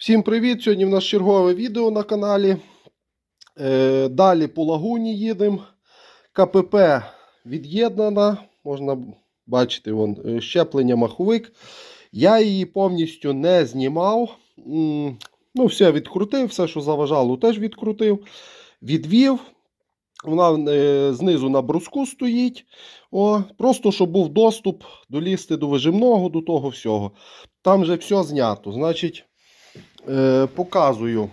Всім привіт! Сьогодні в нас чергове відео на каналі. Е, далі по лагуні їдемо. КПП від'єднана. Можна бачити вон, е, щеплення маховик. Я її повністю не знімав. Ну, все відкрутив, все, що заважало, теж відкрутив. Відвів. Вона е, знизу на бруску стоїть. О, просто щоб був доступ долізти до вижимного, до того всього. Там вже все знято. Значить, е, показую.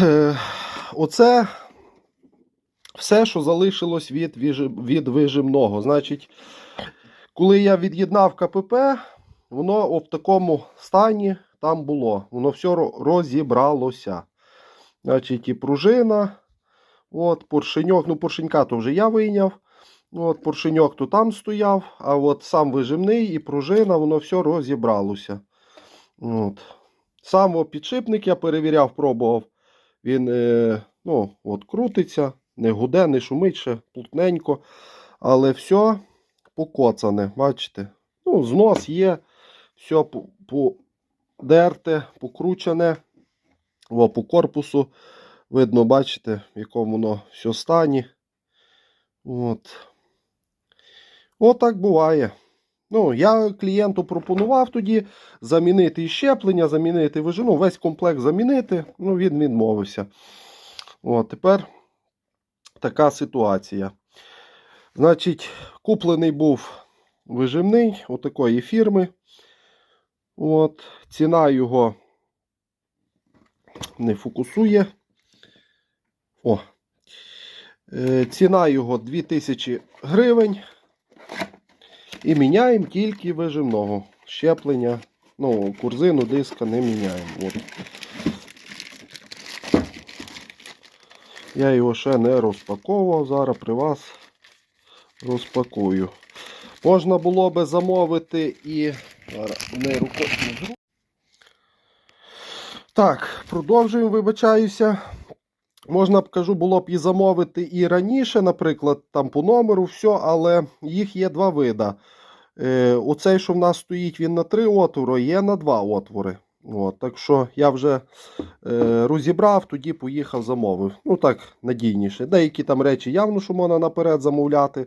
Е, оце все, що залишилось від, від вижимного. Значить, коли я від'єднав КПП, воно в такому стані там було. Воно все розібралося. Значить, і пружина, от, поршеньок, ну, поршенька то вже я вийняв. От, поршеньок то там стояв, а от сам вижимний і пружина, воно все розібралося. От. Сам підшипник я перевіряв, пробував. Він е, ну, от, крутиться, не гуде, не шумить ще плотненько. Але все покоцане, бачите? Ну, знос є, все по- подерте, покручене. О, по корпусу. Видно, бачите, в якому воно все стані. От. Отак буває. Ну, я клієнту пропонував тоді замінити і щеплення, замінити вижину, весь комплект замінити. Ну, він відмовився. От, тепер така ситуація. Значить, куплений був вижимний отакої фірми. От, ціна його не фокусує. О. Е, ціна його 2000 гривень. І міняємо тільки вижимного щеплення. Ну, курзину диска не міняємо. От. Я його ще не розпаковував. Зараз при вас розпакую. Можна було би замовити і. Так, продовжуємо, вибачаюся. Можна б кажу, було б і замовити і раніше, наприклад, там по номеру, все, але їх є два вида. Е, оцей, що в нас стоїть, він на три отвори, є на два отвори. От, так що я вже е, розібрав, тоді поїхав, замовив. Ну так, надійніше. Деякі там речі явно, що можна наперед замовляти.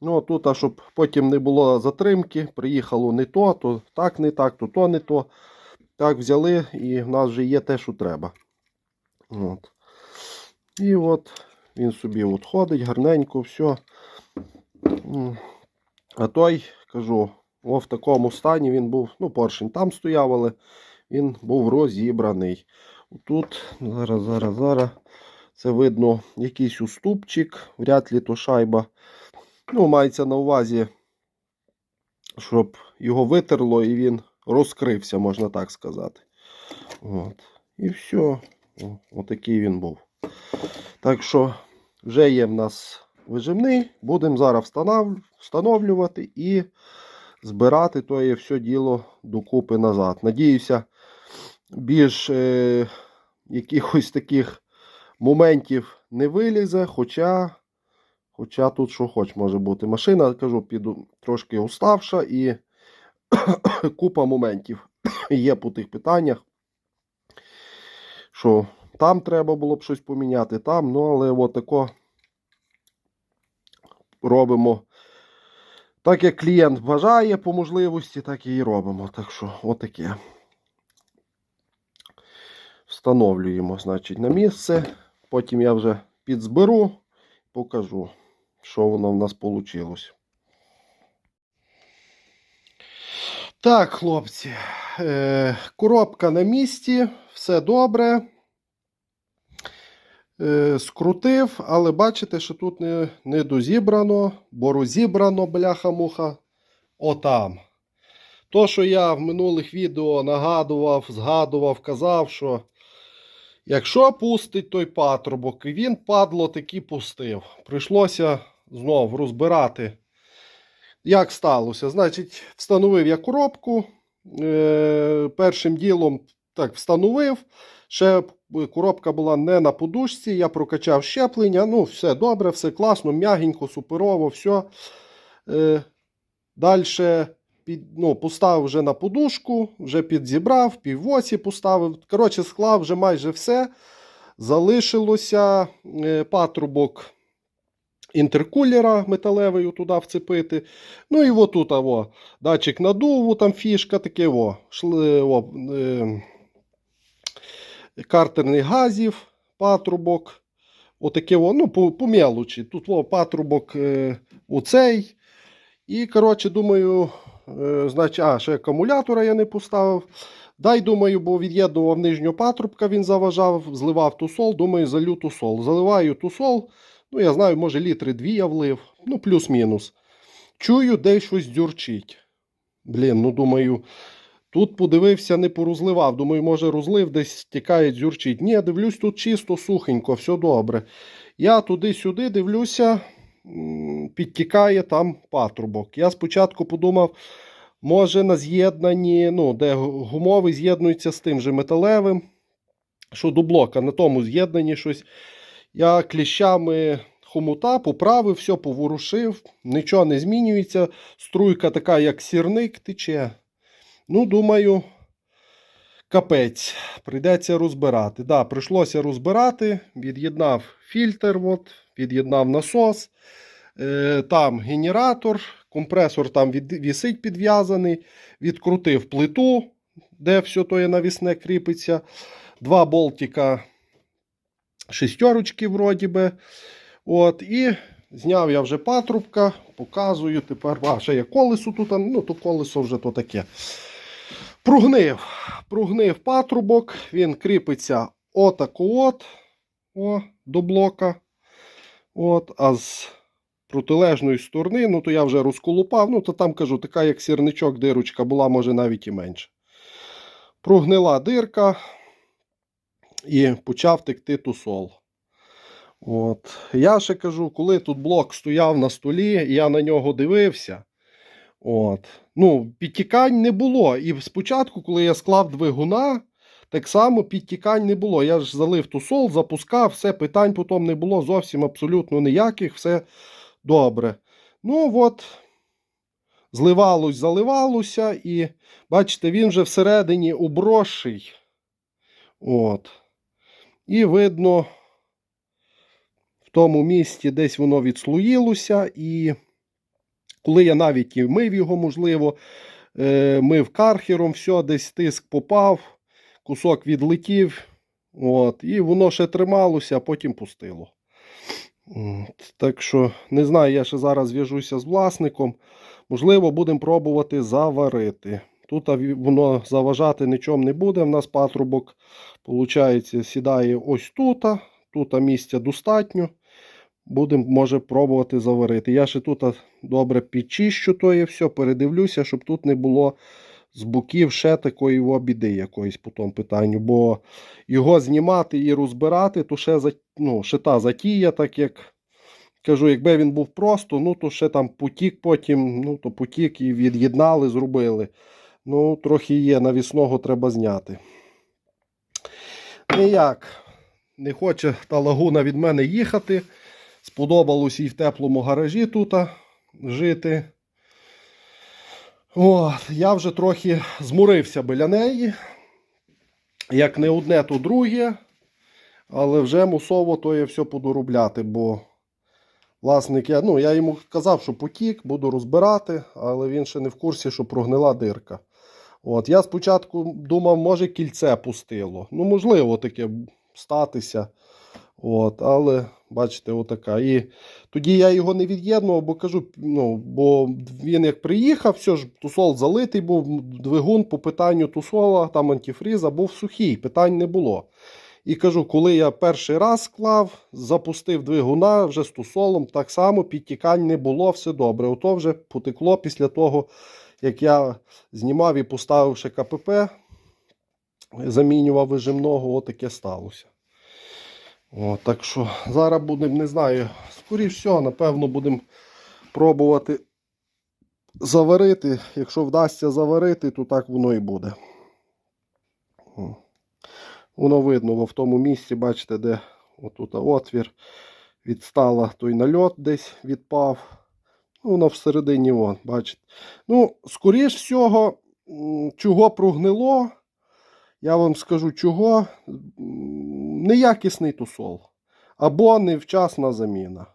Ну, тут, а щоб потім не було затримки, приїхало не то, то так не так, то то не то. Так взяли, і в нас вже є те, що треба. От. І от він собі от ходить гарненько, все. А той, кажу, о, в такому стані він був, ну, поршень там стояв, але він був розібраний. Тут, зараз, зараз, зараз. Це видно якийсь уступчик, вряд ли то шайба. Ну, мається на увазі, щоб його витерло і він розкрився, можна так сказати. От. І все. Отакий він був. Так що вже є в нас вижимний. Будемо зараз встановлювати і збирати то є все діло докупи назад. Надіюся, більш е... якихось таких моментів не вилізе, хоча. Хоча тут що хоч може бути. Машина, кажу, піду трошки уставша і купа моментів є по тих питаннях. Що там треба було б щось поміняти, там, ну але от тако робимо. Так як клієнт бажає по можливості, так і робимо. Так що, отаке. Встановлюємо, значить, на місце. Потім я вже підзберу, покажу, що воно в нас вийшло. Так, хлопці, е, коробка на місці, все добре. Е, скрутив, але бачите, що тут не, не дозібрано, бо розібрано, бляха-муха. Отам. То, що я в минулих відео нагадував, згадував, казав, що якщо пустить той патрубок, і він падло таки пустив. Прийшлося знов розбирати. Як сталося? Значить, встановив я коробку. Е, першим ділом так встановив. Ще коробка була не на подушці, я прокачав щеплення. Ну, все добре, все класно, м'ягенько, суперово, все. Е, Далі під, ну, поставив вже на подушку, вже підзібрав, півосі поставив. Коротше, склав вже майже все. Залишилося е, патрубок інтеркулера металевий туди вцепити. Ну і от тут о, датчик надуву, там фішка таке. О, шли, о, е, картерний газів, патрубок. Отаке, ну, по, по мелочі. Тут о, патрубок е, оцей. І, коротше, думаю, е, значить, а, ще акумулятора я не поставив. Дай, думаю, бо від'єднував нижнього патрубка, він заважав, зливав тусол, думаю, залю тусол. Заливаю тусол, ну, я знаю, може, літри дві я влив, ну, плюс-мінус. Чую, десь щось дюрчить. Блін, ну думаю, тут подивився, не порозливав. Думаю, може, розлив, десь стікає, дзюрчить. Ні, дивлюсь, тут чисто, сухенько, все добре. Я туди-сюди дивлюся, підтікає там патрубок. Я спочатку подумав, може на з'єднанні, ну, де гумовий з'єднується з тим же металевим, що до блока, на тому з'єднанні щось. Я кліщами хомута поправив, все поворушив, нічого не змінюється. Струйка така, як сірник, тече. Ну, думаю, капець. Прийдеться розбирати. Да, прийшлося розбирати. Від'єднав фільтр, от, від'єднав насос. Е, там генератор, компресор там від, вісить підв'язаний. Відкрутив плиту, де все то є навісне кріпиться. Два болтика шестерочки, вроді би. От, і зняв я вже патрубка, показую тепер. А, ще є колесо тут, ну то колесо вже то таке. Пругнив. Пругнив патрубок, він кріпиться отако от, о, до блока. От, а з протилежної сторони, ну то я вже розколупав, ну то там кажу, така як сірничок дирочка була, може навіть і менше. Прогнила дирка і почав текти тусол. От. Я ще кажу, коли тут блок стояв на столі, я на нього дивився. От. Ну, Підтікань не було. І спочатку, коли я склав двигуна, так само підтікань не було. Я ж залив тусол, запускав, все, питань потім не було зовсім абсолютно ніяких, все добре. Ну от, зливалось, заливалося, і бачите, він вже всередині обросший. От. І видно, в тому місці десь воно відслоїлося, і коли я навіть і мив його, можливо, е, мив кархером, все, десь тиск попав, кусок відлетів, от, і воно ще трималося, а потім пустило. Так що, не знаю, я ще зараз зв'яжуся з власником. Можливо, будемо пробувати заварити. Тут воно заважати нічому не буде. У нас патрубок, виходить, сідає ось тут. Тут місця достатньо. Будемо, може, пробувати заварити. Я ще тут добре підчищу то і все, передивлюся, щоб тут не було з боків ще такої обіди якоїсь по тому питанню. Бо його знімати і розбирати, то ще, ну, ще та затія, так як кажу, якби він був просто, ну то ще там потік потім, ну то потік і від'єднали, зробили. Ну, трохи є, навісного треба зняти. Ніяк, не хоче та лагуна від мене їхати. Сподобалось їй в теплому гаражі тут жити. От, Я вже трохи змурився біля неї. Як не одне, то друге. Але вже мусово то я все подоробляти, бо власник, я, ну, я йому казав, що потік, буду розбирати, але він ще не в курсі, що прогнила дирка. От, Я спочатку думав, може кільце пустило. Ну, можливо, таке статися. От, Але, бачите, отака. І тоді я його не від'єднував, бо кажу, ну, бо він як приїхав, все ж тусол залитий був, двигун по питанню тусола, там антифріза був сухий, питань не було. І кажу, коли я перший раз склав, запустив двигуна вже з тусолом, так само підтікань не було, все добре. Ото вже потекло після того, як я знімав і поставивши КПП, замінював вижимного, отаке сталося. О, так що зараз будемо, не знаю, скоріш всього, напевно, будемо пробувати заварити. Якщо вдасться заварити, то так воно і буде. Воно видно в тому місці, бачите, де отут отвір відстала той нальот десь відпав. Ну, Воно всередині, вон, бачите. Ну, скоріш всього, чого прогнило, я вам скажу, чого. Неякісний тусол. Або невчасна заміна.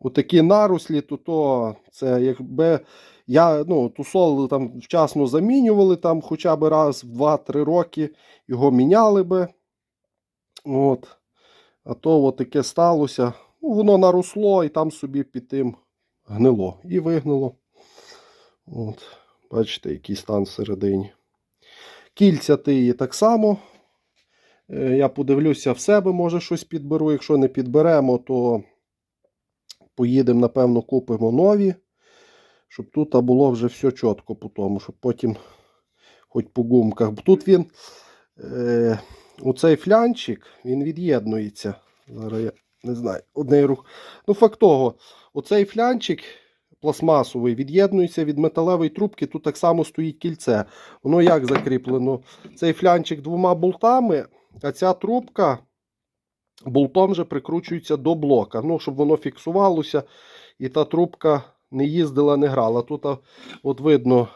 Отакі наруслі, то, то це якби я, ну, тусол там вчасно замінювали, там хоча б раз в 2-3 роки його міняли би. От. А то от таке сталося. Ну, воно наросло і там собі під тим гнило. І вигнило. От. Бачите, який стан всередині. Кільця тиї так само. Е, Я подивлюся в себе, може щось підберу. Якщо не підберемо, то поїдемо, напевно, купимо нові. Щоб тут було вже все чітко по тому, щоб потім хоч по гумках. Тут він, е, оцей флянчик, він від'єднується. Зараз я не знаю, однією рук. Ну, факт того, оцей флянчик пластмасовий від'єднується від металевої трубки. Тут так само стоїть кільце. Воно як закріплено? Цей флянчик двома болтами, а ця трубка болтом вже прикручується до блока. Ну, щоб воно фіксувалося, і та трубка не їздила, не грала. Тут от видно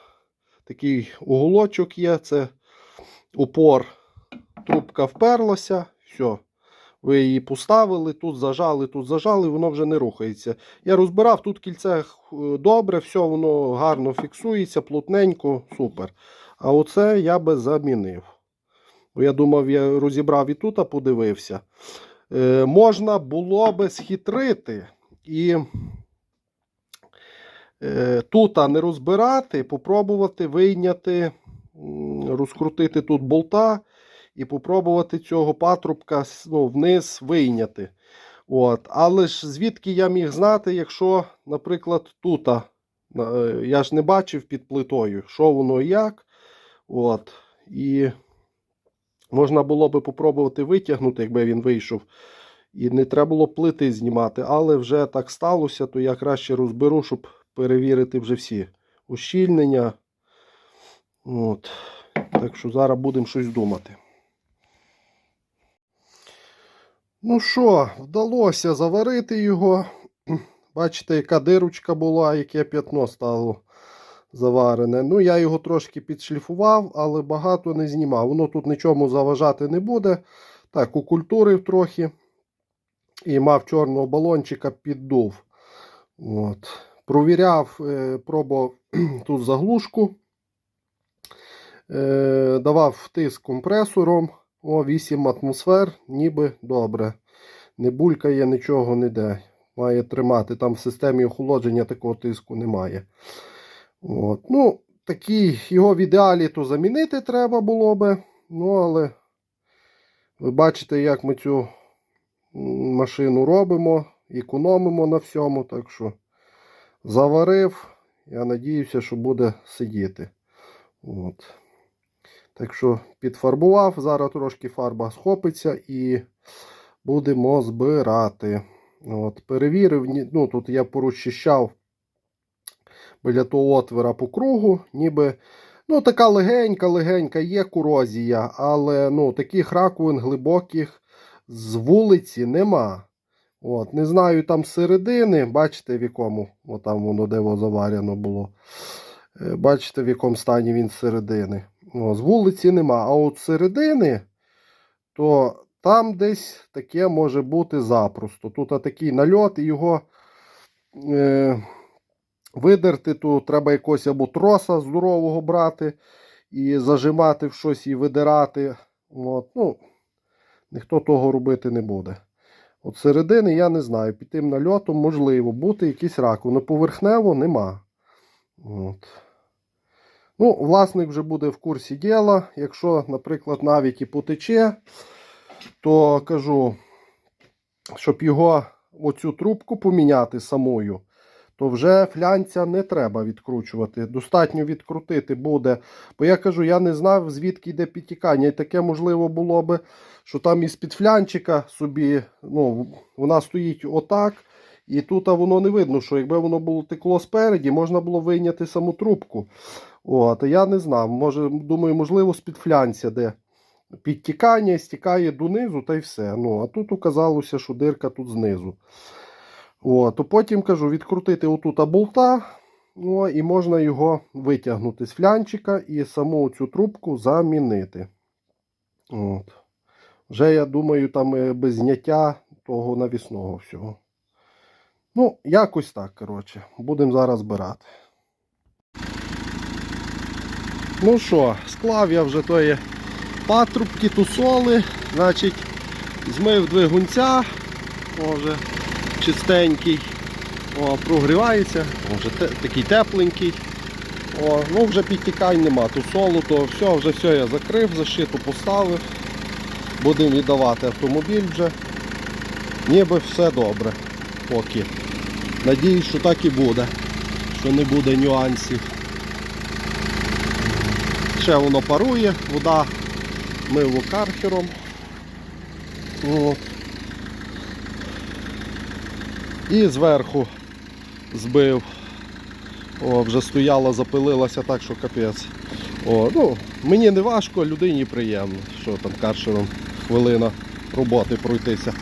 такий уголочок є, це упор, трубка вперлася, все. Ви її поставили, тут зажали, тут зажали, воно вже не рухається. Я розбирав, тут кільце е, добре, все воно гарно фіксується, плотненько, супер. А оце я би замінив. Я думав, я розібрав і тут, а подивився. Е, можна було би схитрити і е, тут не розбирати, попробувати вийняти, розкрутити тут болта і попробувати цього патрубка ну, вниз вийняти. От. Але ж звідки я міг знати, якщо, наприклад, тут, я ж не бачив під плитою, що воно і як. От. І можна було би попробувати витягнути, якби він вийшов. І не треба було плити знімати, але вже так сталося, то я краще розберу, щоб перевірити вже всі ущільнення. От. Так що зараз будемо щось думати. Ну що, вдалося заварити його. Бачите, яка дирочка була, яке п'ятно стало заварене. Ну, я його трошки підшліфував, але багато не знімав. Воно тут нічому заважати не буде. Так, укультурив трохи. І мав чорного балончика піддув. От. Провіряв, е, пробував тут заглушку. Е, давав тиск компресором. О, 8 атмосфер, ніби добре. Не булькає, нічого не де. Має тримати. Там в системі охолодження такого тиску немає. От. Ну, такий, його в ідеалі то замінити треба було би. Ну, але ви бачите, як ми цю машину робимо, економимо на всьому. Так що заварив. Я надіюся, що буде сидіти. От. Так що підфарбував, зараз трошки фарба схопиться і будемо збирати. От, Перевірив, ну тут я порозчищав біля того отвора по кругу, ніби ну, така легенька-легенька є корозія, але ну, таких раковин глибоких з вулиці нема. От, Не знаю там середини, бачите в якому, от там воно де заварено було. Е, Бачите, в якому стані він з середини. О, з вулиці нема. А от середини, то там десь таке може бути запросто. Тут такий нальот, і його е, видерти, то треба якогось або троса здорового брати і зажимати в щось і видирати. От, ну, ніхто того робити не буде. От середини я не знаю. Під тим нальотом можливо бути якийсь раковина. Поверхнево нема. От. Ну, власник вже буде в курсі діла. Якщо, наприклад, навіть і потече, то кажу, щоб його оцю трубку поміняти самою, то вже флянця не треба відкручувати. Достатньо відкрутити буде. Бо я кажу, я не знав, звідки йде підтікання. І таке можливо було би, що там із-під флянчика собі, ну, вона стоїть отак. І тут воно не видно, що якби воно було текло спереді, можна було вийняти саму трубку. От, я не знав. Може, думаю, можливо, з-під флянця, де підтікання стікає донизу та й все. Ну, а тут оказалося, що дирка тут знизу. О, то потім кажу, відкрутити отут болта, о, і можна його витягнути з флянчика і саму цю трубку замінити. От. Вже, я думаю, там е, без зняття того навісного всього. Ну, якось так, коротше. Будемо зараз збирати. Ну що, склав я вже тої патрубки, тусоли, значить, змив двигунця, О, вже чистенький, О, прогрівається, вже те- такий тепленький. О, ну вже підтікань нема, тусолу, то все, вже все я закрив, защиту поставив. Будемо віддавати автомобіль вже. Ніби все добре. Поки. Надіюсь, що так і буде. Що не буде нюансів. Ще воно парує, вода мило кархером. От. І зверху збив. О, вже стояла, запилилася так, що капець. О, ну, мені не важко, людині приємно, що там каршером хвилина роботи пройтися.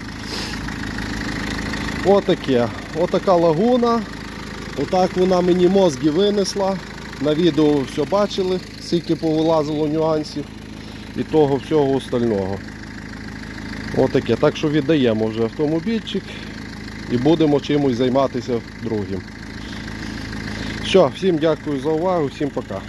Отаке. Отака лагуна. Отак вона мені мозги винесла. На відео все бачили, скільки повилазило нюансів і того всього остального. Отаке. Так що віддаємо вже автомобільчик і будемо чимось займатися другим. Все, всім дякую за увагу, всім пока.